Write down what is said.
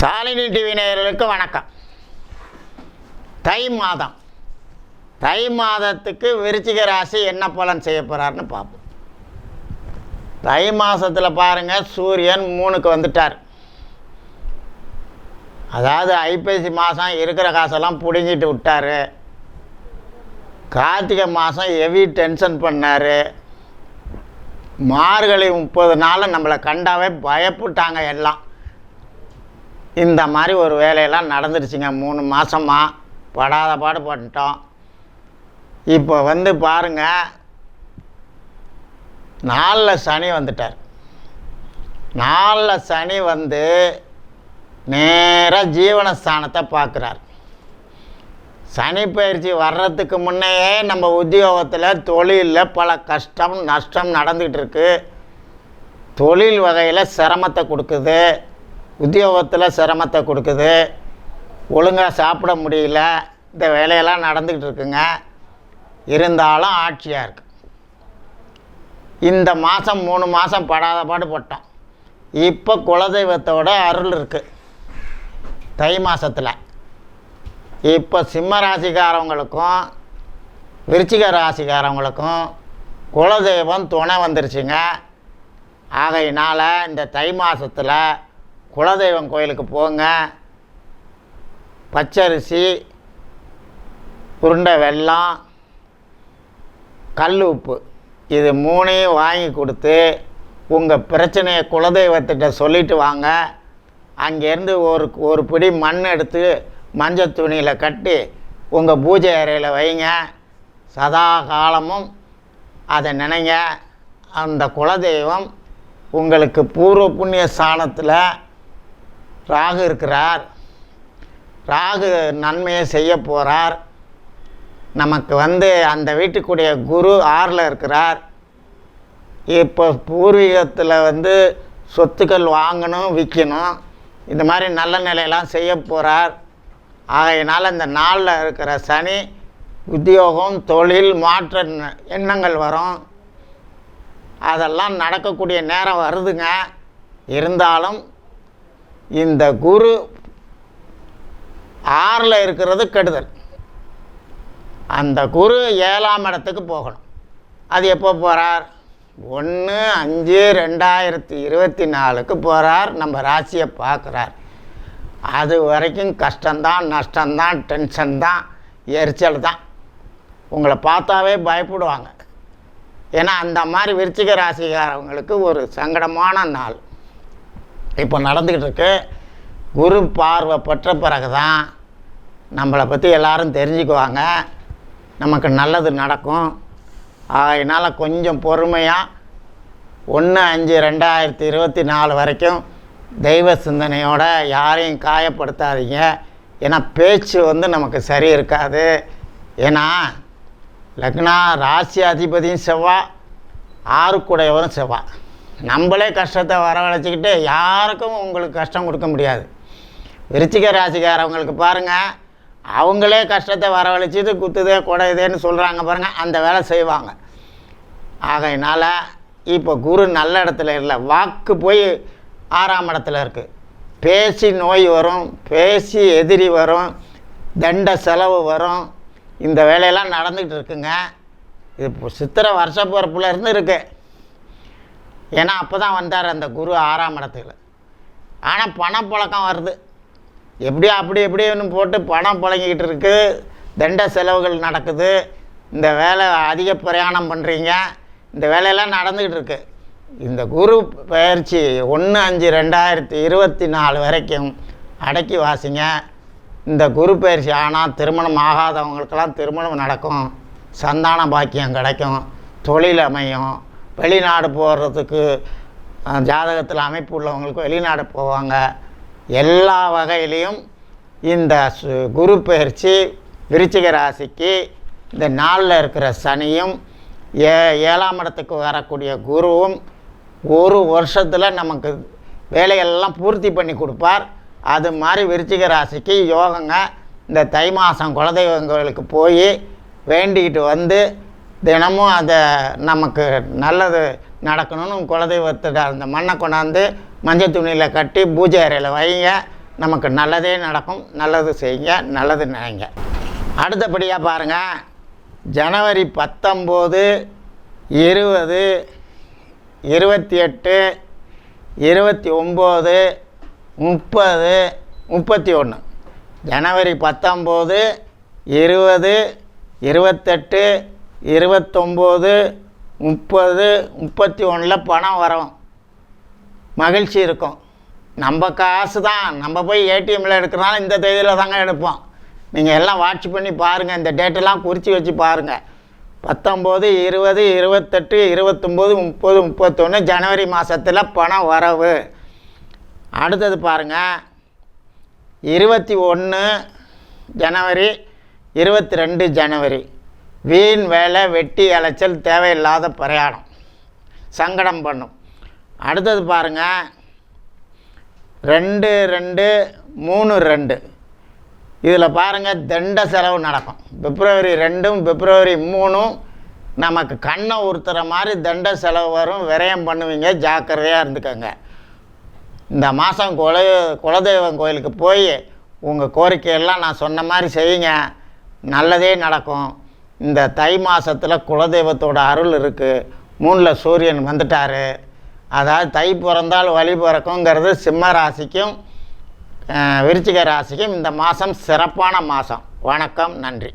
Shalini TV நேயர்களுக்கு வணக்கம். தை மாதம். தை மாதத்துக்கு விருச்சிக ராசி என்ன பலன் செய்ய போகிறாருன்னு பார்ப்போம். தை மாதத்தில் பாருங்கள் சூரியன் மூணுக்கு வந்துட்டார். அதாவது ஐப்பசி மாதம் இருக்கிற காசெல்லாம் பிடுங்கிட்டு விட்டார். கார்த்திகை மாதம் ஹெவி டென்ஷன் பண்ணார். மார்கழி முப்பது நாளில் நம்மளை கண்டாவே பயப்பட்டாங்க எல்லாம். இந்த மாதிரி ஒரு வேலையெல்லாம் நடந்துருச்சுங்க. மூணு மாதமா படாத பாடு பண்ணிட்டோம் இப்போ வந்து பாருங்க நாலில் சனி வந்துட்டார். நாலில் சனி வந்து நேராக ஜீவனஸ்தானத்தை பார்க்குறார். சனி பயிற்சி வர்றதுக்கு முன்னையே நம்ம உத்தியோகத்தில் தொழிலில் பல கஷ்டம் நஷ்டம் நடந்துகிட்டு இருக்குது தொழில் வகையில் சிரமத்தை கொடுக்குது. உத்தியோகத்தில் சிரமத்தை கொடுக்குது. ஒழுங்காக சாப்பிட முடியல. இந்த வேலையெல்லாம் நடந்துக்கிட்டு இருக்குங்க. இருந்தாலும் ஆட்சியாக இருக்கு. இந்த மாதம் மூணு மாதம் படாத பாடு பட்டோம். இப்போ குலதெய்வத்தோட அருள் இருக்குது தை மாதத்தில் இப்போ சிம்ம ராசிக்காரவங்களுக்கும் விருச்சிக ராசிக்காரவங்களுக்கும் குலதெய்வம் துணை வந்துருச்சுங்க. ஆகையினால் இந்த தை மாதத்தில் குலதெய்வம் கோயிலுக்கு போங்க. பச்சரிசி உருண்டை வெல்லம் கல் உப்பு. இது மூணையும் வாங்கி கொடுத்து உங்கள் பிரச்சனையை குலதெய்வத்திட்ட சொல்லிட்டு வாங்க. அங்கேருந்து ஒரு ஒரு பிடி மண் எடுத்து மஞ்சள் துணியில் கட்டி உங்கள் பூஜை அறையில் வைங்க. சதா காலமும் அதை நினைங்க. அந்த குலதெய்வம் உங்களுக்கு பூர்வ புண்ணிய ஸ்தானத்தில் ராகு இருக்கிறார். ராகு நன்மையை செய்ய போகிறார் நமக்கு வந்து அந்த வீட்டுக்குடைய குரு ஆறில் இருக்கிறார். இப்போ பூர்வீகத்தில் வந்து சொத்துக்கள் வாங்கணும் விற்கணும் இந்த மாதிரி நல்ல நிலையெல்லாம் செய்ய போகிறார் ஆகையினால் இந்த நாளில் இருக்கிற சனி உத்தியோகம் தொழில் மாற்ற எண்ணங்கள் வரும். அதெல்லாம் நடக்கக்கூடிய நேரம் வருதுங்க. இருந்தாலும் இந்த குரு ஆறில் இருக்கிறது கெடுதல். அந்த குரு ஏழாம் இடத்துக்கு போகணும். அது எப்போ போகிறார் ஒன்று அஞ்சு ரெண்டாயிரத்தி இருபத்தி நாலுக்கு போகிறார் நம்ம ராசியை பார்க்குறார். அது வரைக்கும் கஷ்டம்தான் நஷ்டம்தான் டென்ஷன் தான் எரிச்சல் தான் உங்களை பார்த்தாவே பயப்படுவாங்க. ஏன்னா அந்த மாதிரி விருச்சிக ராசிக்காரவங்களுக்கு ஒரு சங்கடமான நாள். இப்போ நடந்துக்கிட்டு இருக்கு குரு பார்வை பெற்ற பிறகு தான் நம்மளை பற்றி எல்லாரும் தெரிஞ்சுக்குவாங்க. நமக்கு நல்லது நடக்கும். அதனால் கொஞ்சம் பொறுமையாக ஒன்று அஞ்சு ரெண்டாயிரத்தி இருபத்தி நாலு வரைக்கும் தெய்வ சிந்தனையோட யாரையும் காயப்படுத்தாதீங்க. ஏன்னா பேச்சு வந்து நமக்கு சரி இருக்காது. ஏன்னா லக்னா ராசி அதிபதியும் செவ்வாய் ஆறுக்குடையவரும் செவ்வாய் நம்மளே கஷ்டத்தை வரவழைச்சிக்கிட்டு யாருக்கும் உங்களுக்கு கஷ்டம் கொடுக்க முடியாது. விருச்சிக ராசிக்காரவங்களுக்கு பாருங்கள் அவங்களே கஷ்டத்தை வரவழைச்சிட்டு குத்துதே குடையுதேன்னு சொல்கிறாங்க பாருங்கள் அந்த வேலை செய்வாங்க. ஆகையினால் இப்போ குரு நல்ல இடத்துல இல்லை வாக்கு போய் ஆறாம் இடத்துல இருக்குது பேசி நோய் வரும் பேசி எதிரி வரும் தண்ட செலவு வரும். இந்த வேலையெல்லாம் நடந்துக்கிட்டு இருக்குங்க. இது இப்போ சித்திரை வருஷ பிறப்புல இருக்குது ஏன்னா அப்போ தான் வந்தார் அந்த குரு ஆறாம் இடத்துல. ஆனால் பணப்புழக்கம் வருது. எப்படியோ அப்படி எப்படின்னு போட்டு பணம் புழங்கிக்கிட்டு இருக்குது தண்ட செலவுகள் நடக்குது. இந்த வேலை அதிக பிரயாணம் பண்ணுறீங்க இந்த வேலையெல்லாம் நடந்துக்கிட்டு இருக்கு. இந்த குரு பயிற்சி ஒன்று அஞ்சு ரெண்டாயிரத்தி இருபத்தி நாலு வரைக்கும் அடக்கி வாசிங்க. இந்த குரு பயிற்சி ஆனால் திருமணம் ஆகாதவங்களுக்கெல்லாம் திருமணம் நடக்கும். சந்தான பாக்கியம் கிடைக்கும். தொழில் அமையும். வெளிநாடு போகிறதுக்கு ஜாதகத்தில் அமைப்பு உள்ளவங்களுக்கு வெளிநாடு போவாங்க. எல்லா வகையிலையும் இந்த சு- குரு பயிற்சி விருச்சிக ராசிக்கு இந்த நாளில் இருக்கிற சனியும் ஏ ஏழாம் இடத்துக்கு வரக்கூடிய குருவும் ஒரு வருஷத்தில் நமக்கு வேலையெல்லாம் பூர்த்தி பண்ணி கொடுப்பார். அது மாதிரி விருச்சிக ராசிக்கு யோகங்க இந்த தை மாதம் குலதெய்வங்களுக்கு போய் வேண்டிக்கிட்டு வந்து தினமும் அதை நமக்கு நல்லது நடக்கணும்னு குலதெய்வத்திட்ட அந்த மண்ணை கொண்டாந்து மஞ்சள் துணியில் கட்டி பூஜை அறையில் வைங்க. நமக்கு நல்லதே நடக்கும். நல்லது செய்யுங்க. நல்லது நினைங்க. அடுத்தபடியாக பாருங்கள் ஜனவரி பத்தொம்போது இருபது இருபத்தி எட்டு இருபத்தி ஒம்பது முப்பது முப்பத்தி ஒன்று. ஜனவரி பத்தொம்போது இருபது இருபத்தெட்டு இருபத்தொம்போது முப்பது முப்பத்தி ஒன்றில் பணம் வரும். மகிழ்ச்சி இருக்கும். நம்ம காசு தான் நம்ம போய் ஏடிஎம்மில் எடுக்கிறனால இந்த தேதியில் தாங்க எடுப்போம். நீங்கள் எல்லாம் வாட்ச் பண்ணி பாருங்கள் இந்த டேட்டெல்லாம் குறித்து வச்சு பாருங்கள் பத்தொம்போது இருபது இருபத்தெட்டு இருபத்தொம்போது முப்பது முப்பத்தொன்று ஜனவரி மாதத்தில் பணம் வரவு. அடுத்தது பாருங்கள் இருபத்தி ஒன்று ஜனவரி இருபத்தி ரெண்டு ஜனவரி. வீண் வேலை வெட்டி அலைச்சல் தேவையில்லாத பிரயாணம். சங்கடம் பண்ணும். அடுத்தது பாருங்கள் ரெண்டு ரெண்டு மூணு ரெண்டு. இதில் பாருங்கள் தண்ட செலவு நடக்கும். பிப்ரவரி ரெண்டும் பிப்ரவரி மூணும் நமக்கு கண்ணை உறுத்துற மாதிரி தண்ட செலவு வரும். விரயம் பண்ணுவீங்க ஜாக்கிரதையாக இருந்துக்கோங்க. இந்த மாதம் குல குலதெய்வம் கோயிலுக்கு போய் உங்கள் கோரிக்கையெல்லாம் நான் சொன்ன மாதிரி செய்யுங்க. நல்லதே நடக்கும். இந்த தை மாதத்தில் குலதெய்வத்தோட அருள் இருக்குது மூணில் சூரியன் வந்துட்டார். அதாவது தை பிறந்தால் வழி பிறக்குங்கிறது சிம்ம ராசிக்கும் விருச்சிக ராசிக்கும் இந்த மாதம் சிறப்பான மாதம் வணக்கம் நன்றி.